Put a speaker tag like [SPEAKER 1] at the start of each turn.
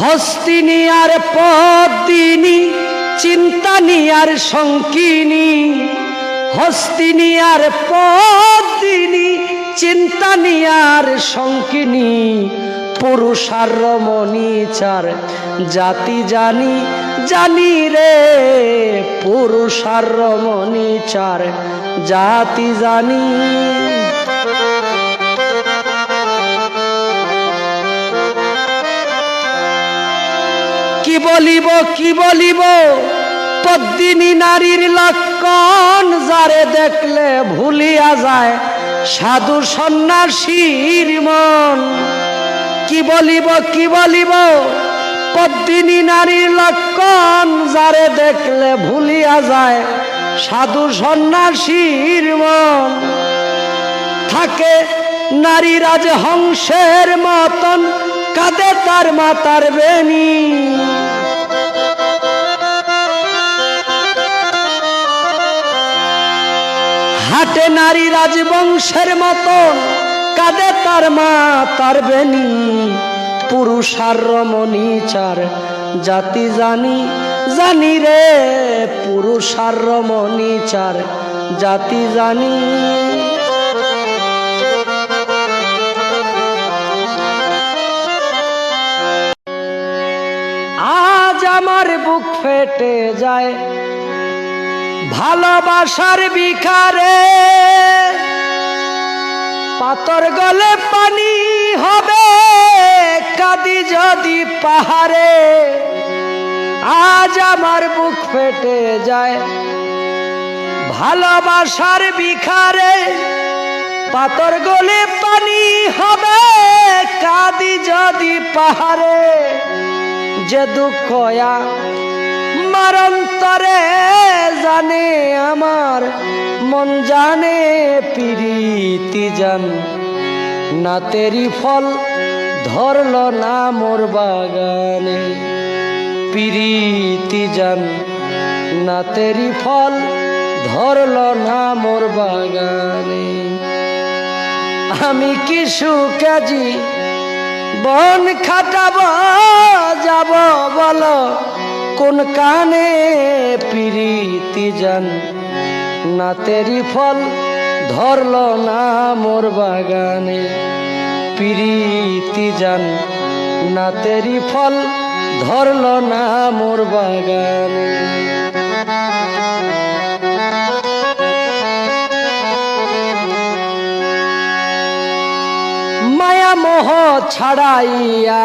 [SPEAKER 1] হস্তিনী আর পদিনী চিন্তানি আর শঙ্কিনী। হস্তিনী আর পদিনী চিন্তানি আর শঙ্কিনী। পুরুষ আর রমণী চার, জাতি জানি জানি রে। পুরুষ আর রমণী চার, জাতি জানি। বলিব, কি বলিব? পদ্মিনী নারীর লক্ষণ যারে দেখলে ভুলিয়া যায়, সাধু সন্ন্যাসীর মন। কি বলিব কি বলিব? পদ্মিনী নারীর লক্ষণ যারে দেখলে ভুলিয়া যায়, সাধু সন্ন্যাসীর মন। থাকে নারী রাজ হংসের মতন কাঁদে তার মাতার বেনি হাটে নারী রাজবংশের মতন কাঁদে তার মা, তার বেনি পুরুষ আর রমণী চার, জাতি জানি জানি রে। পুরুষ আর রমণী চার, জাতি জানি। আজ আমার বুক ফেটে যায়। ভালোবাসার বিখারে পাতর গলে পানি হবে, কাদি যদি পাহাড়ে। আজ আমার বুক ফেটে যায়। ভালোবাসার বিখারে পাতর গলে পানি হবে, কাদি যদি পাহাড়ে। যে দুঃখয়া মারন্তরে জানে আমার, মন জানে পিরিতি জান। না তেরি ফল ধরল না মোর বাগানে পিরিতি জান। না তেরি ফল ধরল না মোর বাগানে। আমি কি সুকাজি বন খাটাব, যাব, বলো, কোন কানে পিরিতি জান না তেরি ফল ধরল না মোর বাগানে পিরিতি জান না তেরি ফল ধরল না মোর বাগানে মায়া মোহ ছাড়াইয়া